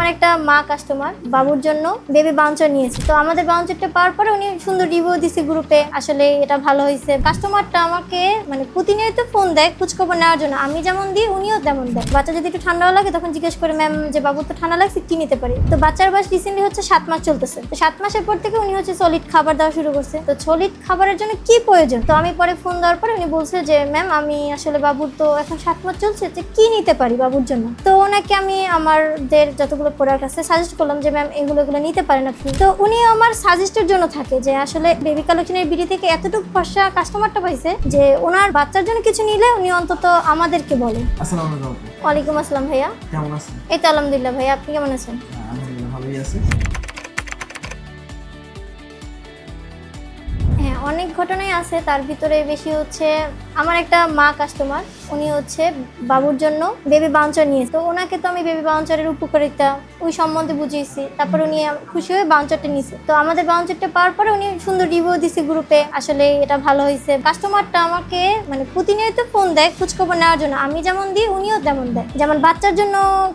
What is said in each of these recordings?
আমার একটা মা কাস্টমার বাবুর জন্য বেবি বাউন্সার নিয়েছে। তো আমাদের বাউন্সারটা পাওয়ার পরে উনি সুন্দর রিভিউ দিছে গ্রুপে আসলে এটা ভালো হয়েছে। কাস্টমারটা আমাকে মানে প্রতিনিয়ত ফোন দেয়, খোঁজখবর নেওয়ার জন্য। আমি যেমন দিই, উনিও তেমন দেয়। বাচ্চা যদি একটু ঠান্ডাও লাগে, তখন জিজ্ঞেস করে ম্যাম যে বাবুর তো ঠান্ডা লাগছে, কি নিতে পারি? তো বাচ্চার বয়স রিসেন্টলি হচ্ছে সাত মাস চলতেছে। তো সাত মাসের পর থেকে উনি হচ্ছে সলিড খাবার দেওয়া শুরু করছে। তো সলিড খাবারের জন্য কি প্রয়োজন? তো আমি পরে ফোন দেওয়ার পরে উনি বলছে যে ম্যাম আমি আসলে বাবুর তো এখন সাত মাস চলছে, যে কি নিতে পারি বাবুর জন্য? তো ওনাকে আমি আমাদের যতগুলো প্রোডাক্ট আছে সাজেস্ট করলাম যে ম্যাম এগুলো এগুলো নিতে পারেন আপনি। তো উনি আমার সাজেস্টের জন্য থাকে যে আসলে বেবি কালেকশনের বিডি থেকে এতটুকু ফর্সা কাস্টমারটা পাইছে যে ওনার বাচ্চার জন্য কিছু নিলে উনি অন্তত আমাদেরকে বলে আসসালামু আলাইকুম ওয়ালাইকুম আসসালাম ভাইয়া। কেমন আছেন? এই তো আলহামদুলিল্লাহ ভাইয়া আপনি কেমন আছেন? হ্যাঁ, আলহামদুলিল্লাহ ভালোই আছি। হ্যাঁ অনেক ঘটনাই আছে তার ভিতরে বেশি হচ্ছে আমার একটা মা কাস্টমার উনি হচ্ছে বাবুর জন্য বেবি বাউন্সার নিয়েছে তো ওনাকে তো আমি বেবি বাউন্সারের উপকারিতা ওই সম্বন্ধে বুঝিয়েছি। তারপর উনি খুশি হয়ে বাউন্সারটা নিয়েছে। তো আমাদের বাউন্সারটা পাওয়ার পরে উনি সুন্দর রিভিউ দিছে গ্রুপে আসলে এটা ভালো হয়েছে। কাস্টমারটা আমাকে মানে প্রতিনিয়ত ফোন দেয়, খোঁজখবর নেওয়ার জন্য। আমি যেমন দিই, উনিও তেমন দেয়। যেমন বাচ্চার জন্য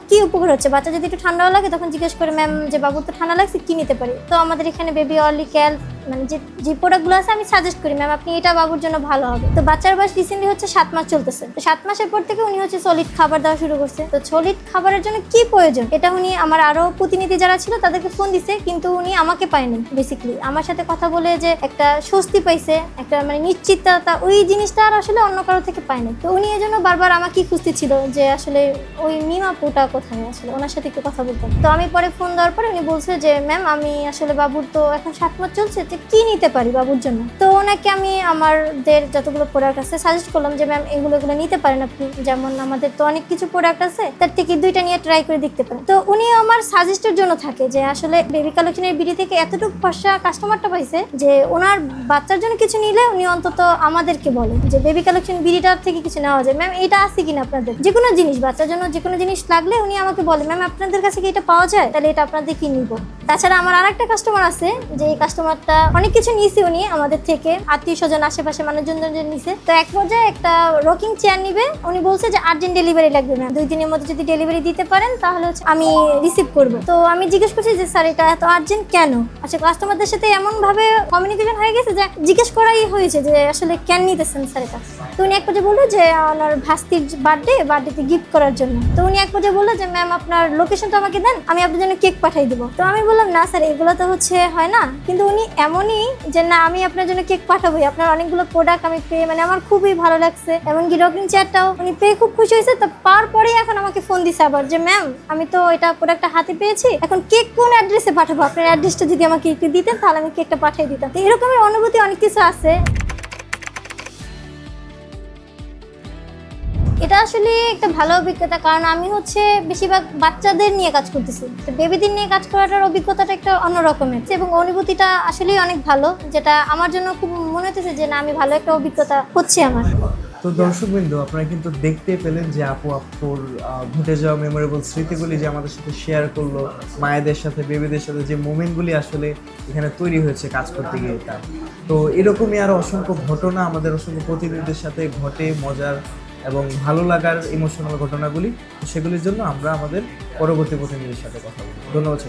কি উপকার হচ্ছে? বাচ্চা যদি একটু ঠান্ডাও লাগে, তখন জিজ্ঞেস করে ম্যাম যে বাবুর তো ঠান্ডা লাগছে, কি নিতে পারি? তো আমাদের এখানে বেবি অলি ক্যাল মানে যে যে প্রোডাক্টগুলো আছে, আমি সাজেস্ট করি ম্যাম আপনি এটা বাবুর জন্য ভালো হবে। তো বাচ্চার বয়স রিসেন্টলি হচ্ছে সাত মাস চলতেছে। তো সাত মাসের পর থেকে উনি হচ্ছে সলিড খাবার দেওয়া শুরু করছে। তো সলিড খাবারের জন্য কি প্রয়োজন? এটা উনি আমার আরও প্রতিনিধি যারা ছিল তাদেরকে ফোন দিছে, কিন্তু উনি আমাকে পায়নি বেসিক্যালি আমার সাথে কথা বলে যে একটা স্বস্তি পাইছে, একটা মানে নিশ্চিততা, ওই জিনিসটা আর আসলে অন্য কারও থেকে পায়নি। তো উনি এই জন্য বারবার আমাকে খুঁজতে ছিল যে আসলে ওই মিমাপুটা কোথায় আসলে, ওনার সাথে একটু কথা বলতাম। তো আমি পরে ফোন দেওয়ার পরে উনি বলছে যে ম্যাম আমি আসলে বাবুর তো এখন সাত মাস চলছে যে কি নিতে পারি বাবুর জন্য? তো ওনাকে আমি আমাদের যতগুলো প্রোডাক্ট আছে সাজেস্ট করলাম যে ম্যাম এগুলো এগুলো নিতে পারেন আপনি। যেমন আমাদের তো অনেক কিছু প্রোডাক্ট আছে, তার থেকে দুইটা নিয়ে ট্রাই করে দেখতে পারেন। তো উনি আমার সাজেস্টের জন্য থাকে যে, আসলে বেবি কালেকশনের বিডি থেকে এতটুকু ফর্সা কাস্টমারটা পাইছে যে, ওনার বাচ্চার জন্য কিছু নিলে উনি অন্তত আমাদেরকে বলে যে বেবি কালেকশন বিডিটার থেকে কিছু নেওয়া যায়। ম্যাম এটা আছে কিনা আপনাদের? যে কোনো জিনিস, বাচ্চার জন্য যে কোনো জিনিস লাগলে উনি আমাকে বলে ম্যাম আপনাদের কাছে কি এটা পাওয়া যায়? তাহলে এটা আপনাদের কি নিব? তাছাড়া আমার আর একটা কাস্টমার আছে যে, এই কাস্টমারটা অনেক কিছু নিয়েছে উনি আমাদের থেকে আত্মীয় স্বজন আশেপাশে মানুষজন নিছে। তো এক পর্যায়ে একটা রকিং চেয়ার নিবে, উনি বলছে যে আর্জেন্ট ডেলিভারি লাগবে ম্যাম দুই দিনের মধ্যে যদি ডেলিভারি দিতে পারেন, তাহলে হচ্ছে আমি রিসিভ করব। তো আমি জিজ্ঞেস করছি যে, স্যার, এটা এত আর্জেন্ট কেন? আচ্ছা কাস্টমারদের সাথে এমন ভাবে কমিউনিকেশন হয়ে গেছে যে, জিজ্ঞেস করাই হয়েছে যে, আসলে কেন নিতেছেন স্যার এটা? তো উনি এক পর্যায়ে বলল যে ওনার ভাস্তির বার্থডে বার্থডেতে গিফট করার জন্য। তো উনি এক পর্যায়ে বলল যে ম্যাম আপনার লোকেশনটা আমাকে দেন, আমি আপনার জন্য কেক পাঠিয়ে দিব। তো আমি বললাম, না স্যার, এগুলো তো হচ্ছে হয় না। কিন্তু উনি এমনই যে, না, আমি আপনার জন্য কেক পাঠাবোই। আপনার অনেকগুলো প্রোডাক্ট আমি পেয়ে মানে আমার খুবই ভালো লাগছে। এমনকি রকিং চেয়ারটাও উনি পেয়ে খুব খুশি হয়েছে। তো পাওয়ার পরেই এখন আমাকে ফোন দিছে আবার যে ম্যাম আমি তো এটা প্রোডাক্টটা হাতে পেয়েছি। এখন কেক কোন অ্যাড্রেসে পাঠাবো? আপনার অ্যাড্রেসটা যদি আমাকে একটু দিতেন, তাহলে আমি কেকটা পাঠিয়ে দিতাম। এরকমের অনুভূতি অনেক কিছু আছে। এটা আসলে একটা ভালো অভিজ্ঞতা, কারণ আমি হচ্ছে বেশিরভাগ বাচ্চাদের নিয়ে কাজ করতেছি। তো বেবিদের নিয়ে কাজ করাটার অভিজ্ঞতাটা একটা অন্য রকমের এবং অনুভূতিটা আসলেই অনেক ভালো, যেটা আমার জন্য খুব মনে হতেছে যে, না, আমি ভালো একটা অভিজ্ঞতা হচ্ছে আমার। তো দর্শকবৃন্দ, আপনারা কিন্তু দেখতে পেলেন যে আপু আপুর ঘটে যাওয়া মেমোরেবল স্মৃতিগুলি যে আমাদের সাথে শেয়ার করল, মায়েদের সাথে, বেবিদের সাথে যে মোমেন্টগুলি আসলে এখানে তৈরি হয়েছে কাজ করতে গিয়ে তার। তো এরকমই আরও অসংখ্য ঘটনা আমাদের অসংখ্য প্রতিনিধিদের সাথে ঘটে, মজার এবং ভালো লাগার ইমোশনাল ঘটনাগুলি, সেগুলির জন্য আমরা আমাদের পরবর্তী প্রতিনিধির সাথে কথা বলি ধন্যবাদ।